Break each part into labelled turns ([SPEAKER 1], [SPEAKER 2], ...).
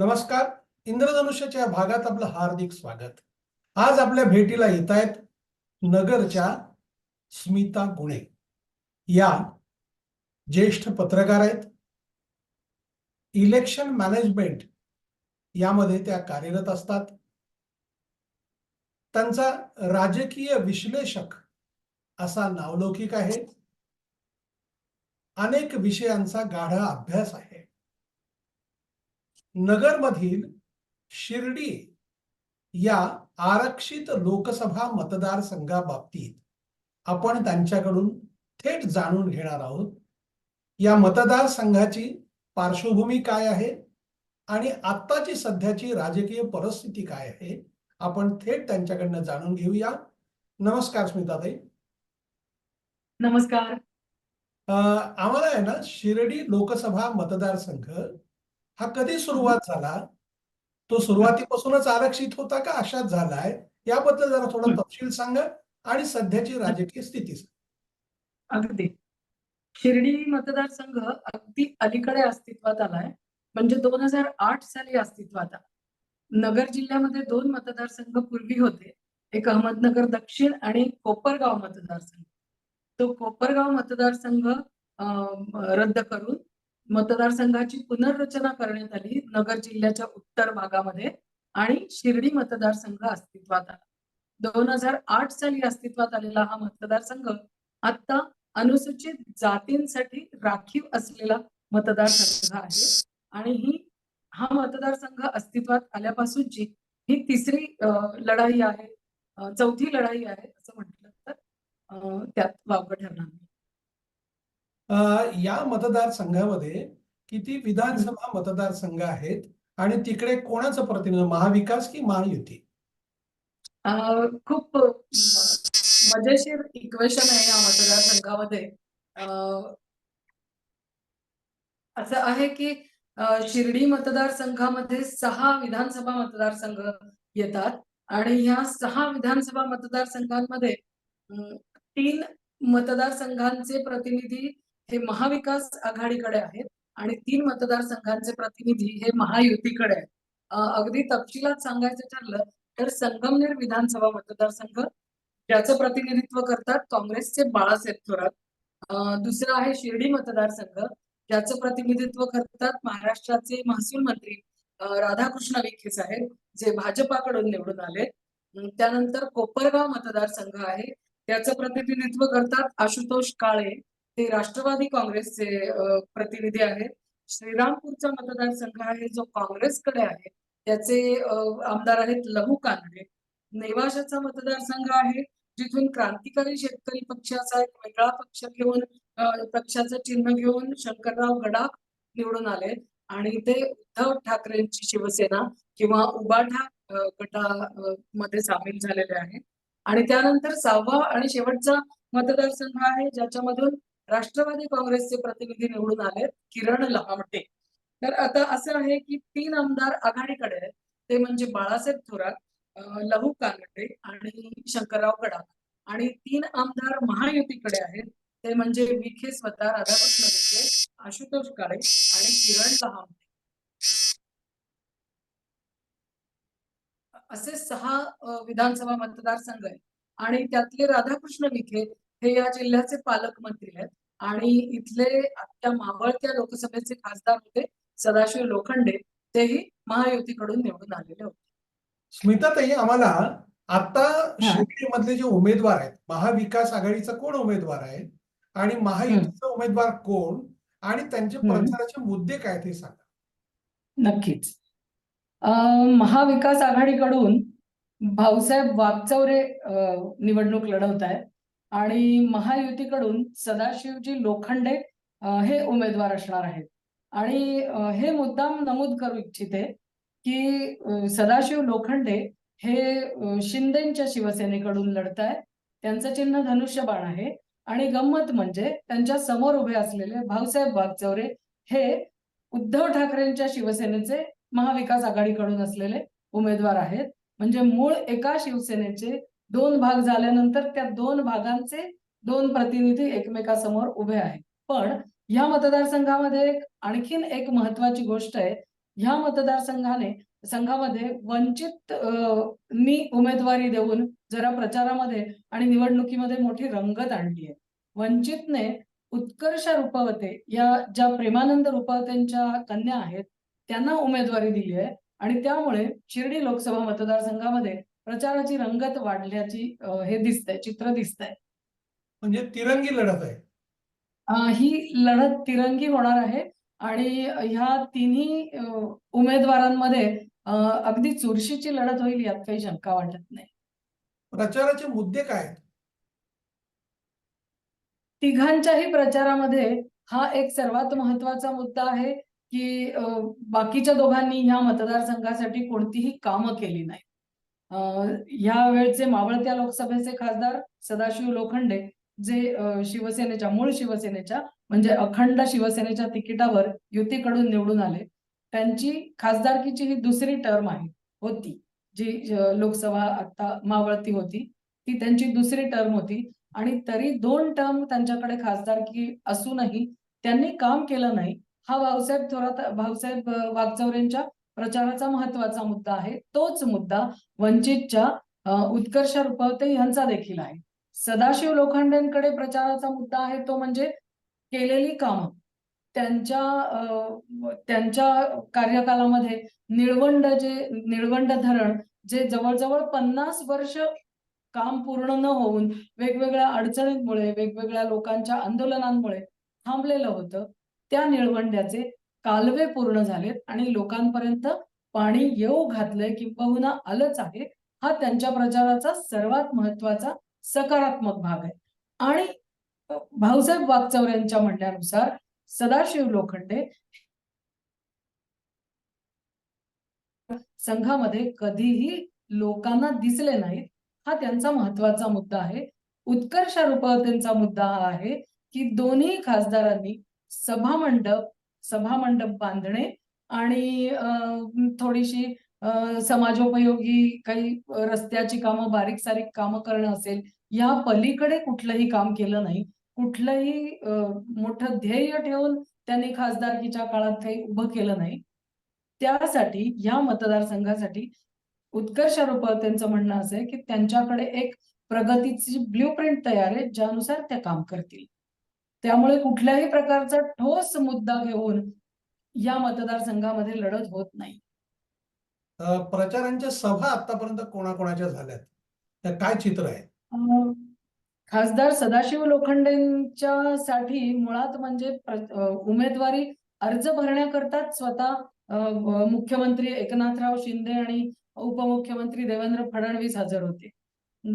[SPEAKER 1] नमस्कार. इंद्रधनुष्याच्या भागात आपलं हार्दिक स्वागत. आज आपल्या भेटीला येत आहेत नगरच्या स्मिता गुणे या ज्येष्ठ पत्रकार आहेत. इलेक्शन मॅनेजमेंट यामध्ये त्या कार्यरत असतात. त्यांचा राजकीय विश्लेषक असा नावलौकिक आहे. अनेक विषयांचा गाढा अभ्यास आहे. नगरमधील शिर्डी या आरक्षित लोकसभा मतदारसंघाबाबतीत आपण त्यांच्याकडून थेट जाणून घेणार आहोत. या मतदारसंघाची पार्श्वभूमी काय आहे आणि आत्ताची सध्याची राजकीय परिस्थिती काय आहे आपण थेट त्यांच्याकडनं जाणून घेऊया. नमस्कार स्मिताताई.
[SPEAKER 2] नमस्कार.
[SPEAKER 1] आम्हाला आहे ना शिर्डी लोकसभा मतदारसंघ हा कधी सुरुवात झाला? तो सुरुवातीपासूनच आरक्षित होता का अशाच झालाय? याबद्दल जरा थोडा तपशील सांगा आणि सध्याची राजकीय स्थिती सांगा.
[SPEAKER 2] अगदी. शिर्डी मतदारसंघ अगदी अलीकडे अस्तित्वात आलाय. म्हणजे दोन हजार आठ साली अस्तित्वात आला. नगर जिल्ह्यामध्ये दोन मतदारसंघ पूर्वी होते. एक अहमदनगर दक्षिण आणि कोपरगाव मतदारसंघ. तो कोपरगाव मतदारसंघ अं, रद्द करून मतदारसंघाची पुनर्रचना करण्यात आली. नगर जिल्ह्याच्या उत्तर भागामध्ये आणि शिर्डी मतदारसंघ अस्तित्वात आला. दोन हजार आठ साली अस्तित्वात आलेला हा मतदारसंघ आता अनुसूचित जातींसाठी राखीव असलेला मतदारसंघ आहे. आणि ही हा मतदारसंघ अस्तित्वात आल्यापासूनची ही तिसरी लढाई आहे चौथी लढाई आहे असं म्हटलं तर त्यात वावगं ठरणार
[SPEAKER 1] या मतदारसंघामध्ये किती विधानसभा मतदारसंघ आहेत आणि तिकडे कोणाचं प्रतिनिधित्व महाविकास की महायुती?
[SPEAKER 2] खूप मजेशीर इक्वेशन आहे या मतदारसंघामध्ये. असं आहे की शिर्डी मतदारसंघामध्ये सहा विधानसभा मतदारसंघ येतात आणि ह्या सहा विधानसभा मतदारसंघांमध्ये तीन मतदारसंघांचे प्रतिनिधी हे महाविकास आघाडीकडे आहेत आणि तीन मतदारसंघांचे प्रतिनिधी हे महायुतीकडे आहेत. अगदी तपशिलात सांगायचं ठरलं तर संगमनेर विधानसभा मतदारसंघ ज्याचं प्रतिनिधित्व करतात काँग्रेसचे बाळासाहेब थोरात. दुसरं आहे शिर्डी मतदारसंघ ज्याचं प्रतिनिधित्व करतात महाराष्ट्राचे महसूल मंत्री राधाकृष्ण विखे साहेब जे भाजपाकडून निवडून आले. त्यानंतर कोपरगाव मतदारसंघ आहे त्याचं प्रतिनिधित्व करतात आशुतोष काळे ते राष्ट्रवादी काँग्रेसचे प्रतिनिधी आहेत. श्रीरामपूरचा मतदारसंघ आहे जो काँग्रेसकडे आहे. त्याचे आमदार आहेत लहू कानडे. नेवाशाचा मतदारसंघ आहे जिथून क्रांतिकारी शेतकरी पक्षाचा एक वेगळा पक्ष घेऊन पक्षाचं चिन्ह घेऊन शंकरराव गडाख निवडून आले. आणि ते उद्धव ठाकरेंची शिवसेना किंवा उबाठा गटा मध्ये सामील झालेले आहे. आणि त्यानंतर सहावा आणि शेवटचा मतदारसंघ आहे ज्याच्यामधून राष्ट्रवादी काँग्रेसचे प्रतिनिधी निवडून आलेत किरण लहामटे तर आता असं आहे की तीन आमदार आघाडीकडे आहेत. ते म्हणजे बाळासाहेब थोरात लहू कानडे आणि शंकरराव गडा आणि तीन आमदार महायुतीकडे आहेत. ते म्हणजे विखे स्वतः राधाकृष्ण विखे आशुतोष काळे आणि किरण लहामटे असे सहा विधानसभा मतदारसंघ आहेत. आणि त्यातले राधाकृष्ण विखे हे या जिल्ह्याचे पालकमंत्री आहेत. आणि इथले त्या मावळत्या लोकसभेचे खासदार होते सदाशिव लोखंडे तेही महायुतीकडून निवडून आलेले होते.
[SPEAKER 1] स्मिताताई आम्हाला आता शिर्डीमधले जे उमेदवार आहेत महाविकास आघाडीचा कोण उमेदवार आहे आणि महायुतीचा उमेदवार कोण आणि त्यांचे. प्रचाराचे मुद्दे काय ते सांगा.
[SPEAKER 2] नक्कीच. महाविकास आघाडीकडून भाऊसाहेब वागचौरे निवडणूक लढवत आहेत आणि महायुतीकडून सदाशिवजी लोखंडे हे उमेदवार असणार आहेत. आणि हे मुद्दाम नमूद करू इच्छिते की सदाशिव लोखंडे हे शिंदेच्या शिवसेनेकडून लढत आहेत त्यांचं चिन्ह धनुष्यबाण आहे. आणि गंमत म्हणजे त्यांच्यासमोर उभे असलेले भाऊसाहेब वागचौरे हे उद्धव ठाकरेंच्या शिवसेनेचे महाविकास आघाडीकडून असलेले उमेदवार आहेत. म्हणजे मूळ एका शिवसेनेचे दोन भाग झाल्यानंतर त्या दोन भागांचे दोन प्रतिनिधी एकमेकासमोर उभे आहेत. पण या मतदारसंघामध्ये एक- आणखीन एक महत्वाची गोष्ट आहे. ह्या मतदारसंघाने संघामध्ये वंचित नी उमेदवारी देऊन जरा प्रचारामध्ये आणि निवडणुकीमध्ये मोठी रंगत आणली आहे. वंचितने उत्कर्ष रूपवते या ज्या प्रेमानंद रुपवतेंच्या कन्या आहेत त्यांना उमेदवारी दिली आहे. आणि त्यामुळे शिर्डी लोकसभा मतदारसंघामध्ये प्रचाराची रंगत वाढल्याची हे दिसतंय चित्र दिसतंय.
[SPEAKER 1] म्हणजे तिरंगी लढत आहे.
[SPEAKER 2] ही लढत तिरंगी होणार आहे आणि ह्या तिन्ही उमेदवारांमध्ये अगदी चुरशीची लढत होईल यात काही शंका वाटत नाही.
[SPEAKER 1] प्रचाराचे मुद्दे काय
[SPEAKER 2] तिघांच्याही प्रचारामध्ये हा एक सर्वात महत्त्वाचा मुद्दा आहे की बाकीच्या दोघांनी ह्या मतदारसंघासाठी कोणतीही कामं केली नाही ह्या वेळचे मावळत्या लोकसभेचे खासदार सदाशिव लोखंडे जे शिवसेनेच्या मूळ शिवसेनेच्या म्हणजे अखंड शिवसेनेच्या तिकिटावर युतीकडून निवडून आले. त्यांची खासदारकीची ही दुसरी टर्म आहे होती जी लोकसभा आता मावळती होती. ती त्यांची दुसरी टर्म होती आणि तरी दोन टर्म त्यांच्याकडे खासदारकी असूनही त्यांनी काम केलं नाही. हा भाऊसाहेब थोरात भाऊसाहेब अ, वागचौरेंच्या प्रचाराचा महत्त्वाचा मुद्दा आहे. तोच मुद्दा वंचितच्या उत्कर्ष रुपवते यांचा देखील आहे. सदाशिव लोखंडेंकडे प्रचाराचा मुद्दा आहे तो म्हणजे केलेली कामं. त्यांच्या त्यांच्या कार्यकालामध्ये निळवंड जे निळवंड धरण जे जवळजवळ पन्नास वर्ष काम पूर्ण न होऊन वेगवेगळ्या अडचणींमुळे वेगवेगळ्या लोकांच्या आंदोलनांमुळे थांबलेलं होतं त्या निळवंड्याचे कालवे पूर्ण झालेत आणि लोकांपर्यंत पाणी येऊ घातलंय किंबहुना आलंच आहे हा त्यांच्या प्रचाराचा सर्वात महत्त्वाचा सकारात्मक भाग आहे. आणि भाऊसाहेब वागचौर यांच्या म्हणण्यानुसार सदाशिव लोखंडे संघामध्ये कधीही लोकांना दिसले नाहीत हा त्यांचा महत्त्वाचा मुद्दा आहे. उत्कर्ष त्यांचा मुद्दा हा आहे की दोन्ही खासदारांनी सभामंडप सभामंडप बांधणे आणि थोडीशी समाजोपयोगी काही रस्त्याची कामं बारीक सारीक कामं करणं असेल या पलीकडे कुठलंही काम केलं नाही. कुठलंही मोठं ध्येय ठेवून त्यांनी खासदारकीच्या काळात काही उभं केलं नाही. त्यासाठी या मतदारसंघासाठी उत्कर्षरूपात त्यांचं म्हणणं असं आहे की त्यांच्याकडे एक प्रगतीची ब्ल्यू प्रिंट तयार आहे ज्यानुसार त्या काम करतील. त्यामुळे कुठल्याही प्रकारचा ठोस मुद्दा घेऊन या मतदारसंघामध्ये लढत होत नाही.
[SPEAKER 1] प्रचारांच्या सभा आतापर्यंत कोणाकोणाच्या झाल्यात? त्या काय चित्र आहे?
[SPEAKER 2] खासदार सदाशिव लोखंडेंच्या साठी मुळात म्हणजे उमेदवारी अर्ज भरण्याकरताच स्वतः मुख्यमंत्री एकनाथराव शिंदे आणि उपमुख्यमंत्री देवेंद्र फडणवीस हजर होते.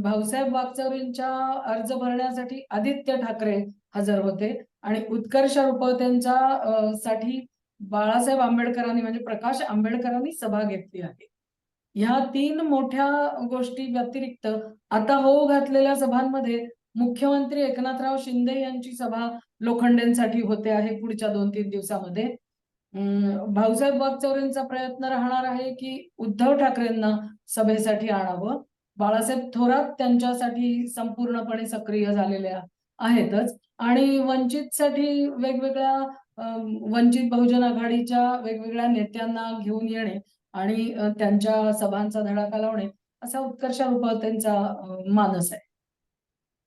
[SPEAKER 2] भाऊसाहेब वागचौरींच्या अर्ज भरण्यासाठी आदित्य ठाकरे हजर होते. आणि उत्कर्ष रुपवतेंच्या साठी बाळासाहेब आंबेडकरांनी म्हणजे प्रकाश आंबेडकरांनी सभा घेतली आहे. ह्या तीन मोठ्या गोष्टी व्यतिरिक्त आता होऊ घातलेल्या सभांमध्ये मुख्यमंत्री एकनाथराव शिंदे यांची सभा लोखंडेंसाठी होते आहे पुढच्या दोन तीन दिवसामध्ये. अं, भाऊसाहेब वागचौरेंचा प्रयत्न राहणार आहे की उद्धव ठाकरेंना सभेसाठी आणावं. बाळासाहेब थोरात त्यांच्यासाठी संपूर्णपणे सक्रिय झालेल्या आहेतच. आणि वंचितसाठी वेगवेगळ्या वंचित बहुजन आघाडीच्या वेगवेगळ्या नेत्यांना घेऊन येणे आणि त्यांच्या सभांचा धडाका लावणे असा उत्कर्ष रुपवतेंचा अ, मानस आहे.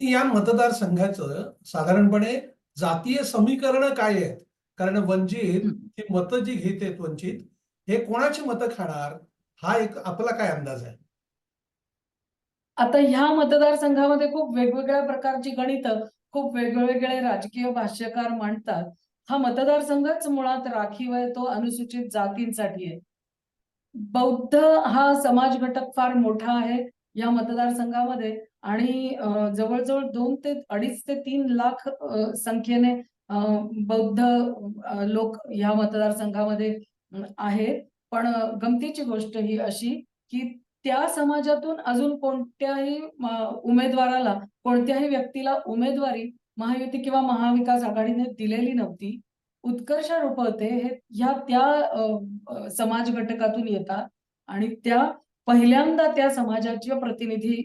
[SPEAKER 1] या मतदारसंघाचं साधारणपणे जातीय समीकरण काय आहेत? कारण वंचित
[SPEAKER 2] हं.
[SPEAKER 1] ही मतं जी घेतेत वंचित हे कोणाची मतं खाणार? हा एक आपला काय अंदाज आहे?
[SPEAKER 2] आता ह्या मतदारसंघामध्ये खूप वेगवेगळ्या प्रकारची गणितं खूप वेगवेगळे राजकीय भाष्यकार मांडतात हा मतदारसंघच मुळात राखीव आहे तो अनुसूचित जातींसाठी आहे. बौद्ध हा समाज घटक फार मोठा आहे या मतदारसंघामध्ये आणि जवळजवळ दोन ते अडीच ते तीन लाख संख्येने बौद्ध लोक या मतदारसंघामध्ये आहेत. पण गमतीची गोष्ट ही अशी की त्या समाजातून अजून कोणत्याही उमेदवाराला कोणत्याही व्यक्तीला उमेदवारी महायुती किंवा महाविकास आघाडीने दिलेली नव्हती. उत्कर्ष रुपवते हे ह्या त्या समाज घटकातून येतात. आणि त्या पहिल्यांदा त्या समाजाचे प्रतिनिधी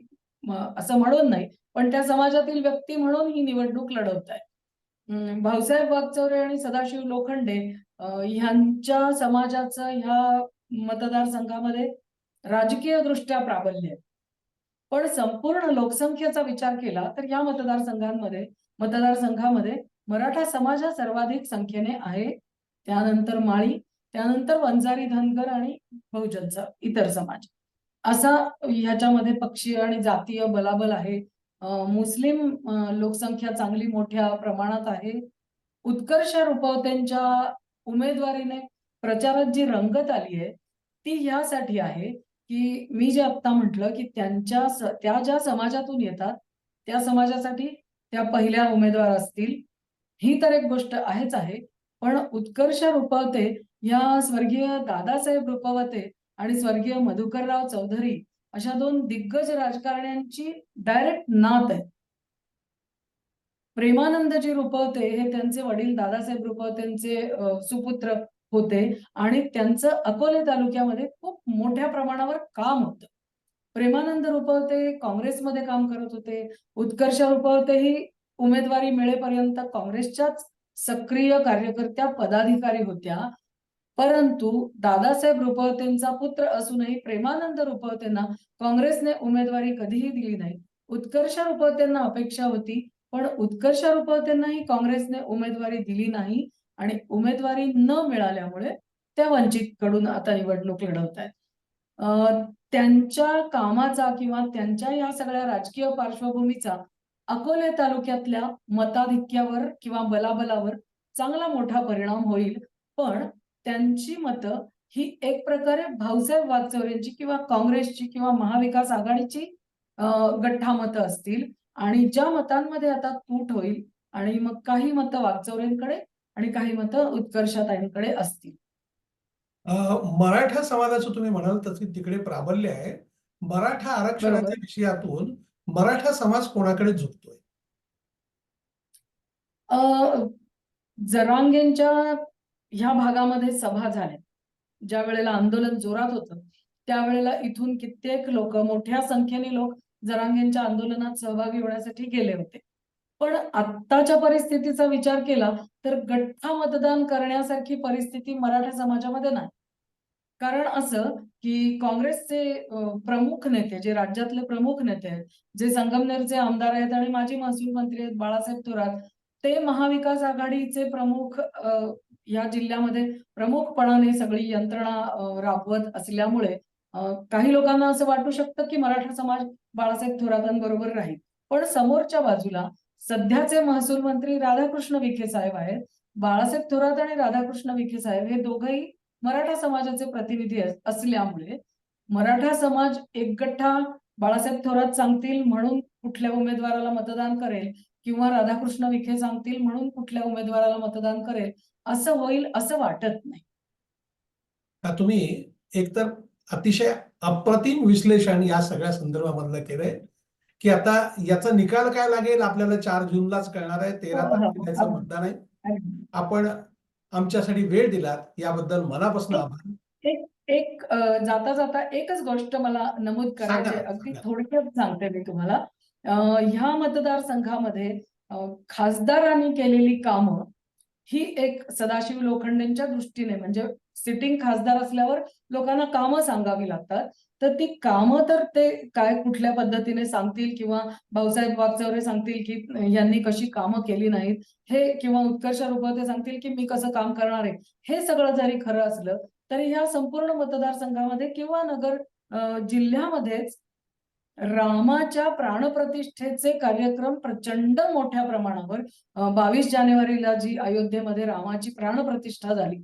[SPEAKER 2] असं म्हणून नाही पण त्या समाजातील व्यक्ती म्हणून ही निवडणूक लढवत आहे अं, भाऊसाहेब वागचौरे आणि सदाशिव लोखंडे ह्यांच्या समाजाचं ह्या मतदारसंघामध्ये राजकीय दृष्ट्या प्राबल्य आहे पण संपूर्ण लोकसंख्येचा विचार केला तर या मतदारसंघांमध्ये मतदारसंघामध्ये मराठा समाज हा सर्वाधिक संख्येने आहे. त्यानंतर माळी त्यानंतर वंजारी धनगर आणि बहुजनचा इतर समाज. असा ह्याच्यामध्ये पक्षीय आणि जातीय बलाबल आहे. मुस्लिम लोकसंख्या चांगली मोठ्या प्रमाणात आहे. उत्कर्ष रुपवतेंच्या उमेदवारीने प्रचारात जी रंगत आली आहे ती ह्यासाठी आहे. की मी जे आत्ता म्हटलं की त्यांच्या त्या ज्या समाजातून येतात त्या समाजासाठी त्या पहिल्या उमेदवार असतील ही तर एक गोष्ट आहेच आहे. पण उत्कर्ष रुपवते या स्वर्गीय दादासाहेब रुपवते आणि स्वर्गीय मधुकरराव चौधरी अशा दोन दिग्गज राजकारण्यांची डायरेक्ट नात आहे प्रेमानंदजी रुपवते हे त्यांचे वडील दादासाहेब रुपवतेंचे सुपुत्र. होते आणि त्यांचं अकोले तालुक्यामध्ये खूप मोठ्या प्रमाणावर काम होतं. प्रेमानंद रुपवते काँग्रेसमध्ये काम करत होते. उत्कर्ष रुपवतेही उमेदवारी मिळेपर्यंत काँग्रेसच्याच सक्रिय कार्यकर्त्या पदाधिकारी होत्या. परंतु दादासाहेब रुपवतेंचा पुत्र असूनही प्रेमानंद रुपवतेंना काँग्रेसने उमेदवारी कधीही दिली नाही. उत्कर्ष रुपवतेंना अपेक्षा होती पण उत्कर्ष रुपवतेंनाही काँग्रेसने उमेदवारी दिली नाही. आणि उमेदवारी न मिळाल्यामुळे त्या वंचित कडून आता निवडणूक लढवत आहेत त्यांच्या कामाचा किंवा त्यांच्या या सगळ्या राजकीय पार्श्वभूमीचा अकोले तालुक्यातल्या मताधिक्यावर किंवा बलाबलावर चांगला मोठा परिणाम होईल पण त्यांची मतं ही एक प्रकारे भाऊसाहेब वागचौरेंची किंवा काँग्रेसची किंवा महाविकास आघाडीची गठ्ठा मतं असतील आणि ज्या मतांमध्ये आता तूट होईल आणि मग काही मतं वागचौरेंकडे आणि काही मतं उत्कर्षाताईंकडे असतील.
[SPEAKER 1] मराठा समाजाचं तुम्ही म्हणाल तसे तिकडे प्राबल्य आहे. मराठा आरक्षणाच्या. विषयातून मराठा समाज कोणाकडे झुकतोय?
[SPEAKER 2] अ, जरांगेंच्या ह्या भागामध्ये सभा झाल्या. ज्या वेळेला आंदोलन जोरात होतं त्यावेळेला इथून कित्येक लोक मोठ्या संख्येने लोक जरांगेंच्या आंदोलनात सहभागी होण्यासाठी गेले होते. पण आत्ताच्या परिस्थितीचा विचार केला तर गठ्ठा मतदान करण्यासारखी परिस्थिती मराठा समाजामध्ये नाही. कारण असं की काँग्रेसचे प्रमुख नेते जे राज्यातले प्रमुख नेते आहेत जे संगमनेरचे आमदार आहेत आणि माजी महसूल मंत्री आहेत बाळासाहेब थोरात ते महाविकास आघाडीचे प्रमुख या जिल्ह्यामध्ये प्रमुखपणाने सगळी यंत्रणा राबवत असल्यामुळे काही लोकांना असं वाटू शकतं की मराठा समाज बाळासाहेब थोरातांबरोबर राहील. पण समोरच्या बाजूला सध्याचे महसूल मंत्री राधाकृष्ण विखे साहेब आहेत. बाळासाहेब थोरात आणि राधाकृष्ण विखे साहेब हे दोघही मराठा समाजाचे प्रतिनिधी असल्यामुळे मराठा समाज एकगठ्ठा बाळासाहेब थोरात सांगतील म्हणून कुठल्या उमेदवाराला मतदान करेल किंवा राधाकृष्ण विखे सांगतील म्हणून कुठल्या उमेदवाराला मतदान करेल असं होईल असं वाटत नाही.
[SPEAKER 1] का तुम्ही एकतर अतिशय अप्रतिम विश्लेषण या सगळ्या संदर्भामधलं केलंय. की आता याचा निकाल काय लागेल? आपल्याला चार जूनलाच कळणार आहे. तेरा
[SPEAKER 2] हो, हो,
[SPEAKER 1] तारखेला
[SPEAKER 2] हो.
[SPEAKER 1] मतदान आहे. आपण आमच्यासाठी वेळ दिलात. याबद्दल मनापासून आभार.
[SPEAKER 2] एक अ, जाता जाता एकच गोष्ट मला नमूद करायची अगदी. थोडक्यात सांगते मी तुम्हाला. ह्या मतदारसंघामध्ये खासदारांनी केलेली कामं ही एक सदाशिव लोखंडेंच्या दृष्टीने म्हणजे सिटिंग खासदार असल्यावर लोकांना कामं सांगावी लागतात. तर ती कामं तर ते काय कुठल्या पद्धतीने सांगतील किंवा भाऊसाहेब वागचौरे सांगतील की यांनी कशी कामं केली नाहीत हे किंवा उत्कर्ष रुपवते सांगतील की मी कसं काम करणार आहे हे सगळं जरी खरं असलं तरी ह्या संपूर्ण मतदारसंघामध्ये किंवा नगर जिल्ह्यामध्येच रामाच्या प्राणप्रतिष्ठेचे कार्यक्रम प्रचंड मोठ्या प्रमाणावर बावीस जानेवारीला जी अयोध्येमध्ये रामाची प्राणप्रतिष्ठा झाली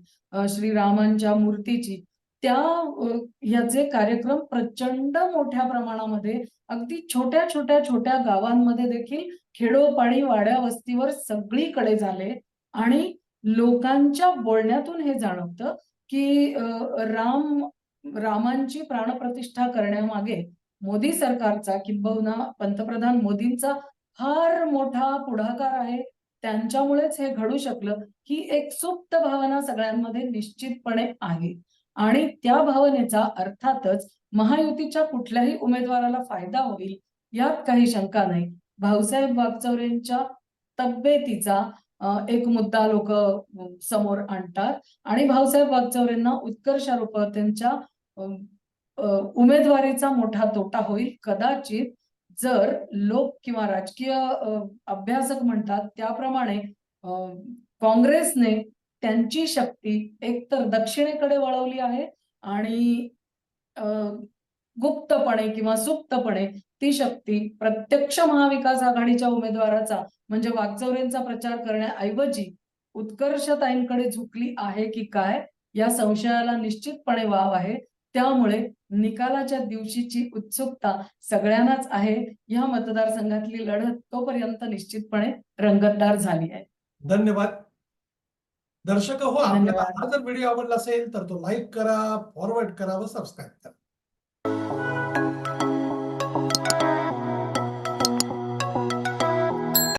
[SPEAKER 2] श्रीरामांच्या मूर्तीची त्या याचे ह्याचे कार्यक्रम प्रचंड मोठ्या प्रमाणामध्ये अगदी छोट्या छोट्या छोट्या गावांमध्ये देखील खेडोपाडी वाड्या वस्तीवर सगळीकडे झाले. आणि लोकांच्या बोलण्यातून हे जाणवतं की राम रामांची प्राणप्रतिष्ठा करण्यामागे मोदी सरकारचा किंबहुना पंतप्रधान मोदींचा फार मोठा पुढाकार आहे. त्यांच्यामुळेच हे घडू शकलं ही एक सुप्त भावना सगळ्यांमध्ये निश्चितपणे आहे. आणि त्या भावनेचा अर्थातच महायुतीच्या कुठल्याही उमेदवाराला फायदा होईल यात काही शंका नाही. भाऊसाहेब वागचौरेंच्या तब्येतीचा एक मुद्दा लोक समोर आणतात. आणि भाऊसाहेब वागचौरेंना उत्कर्षारूप त्यांच्या उमेदवारीचा मोठा तोटा होईल. कदाचित जर लोक किंवा राजकीय अभ्यासक म्हणतात त्याप्रमाणे काँग्रेसने त्यांची शक्ती एकतर दक्षिणेकडे वळवली आहे आणि गुप्तपणे किंवा सुप्तपणे ती शक्ती प्रत्यक्ष महाविकास आघाडीच्या उमेदवाराचा म्हणजे वागचौरेंचा प्रचार करण्याऐवजी उत्कर्षताईंकडे झुकली आहे की काय या संशयाला निश्चितपणे वाव आहे. त्यामुळे निकालाच्या दिवशीची उत्सुकता सगळ्यांनाच आहे. या मतदारसंघातली लढत तोपर्यंत निश्चितपणे रंगतदार झाली आहे.
[SPEAKER 1] धन्यवाद. दर्शक हो आपल्याला
[SPEAKER 2] धन्यवाद.
[SPEAKER 1] हा जर व्हिडिओ आवडला असेल तर तो लाईक करा फॉरवर्ड करा व सबस्क्राईब करा.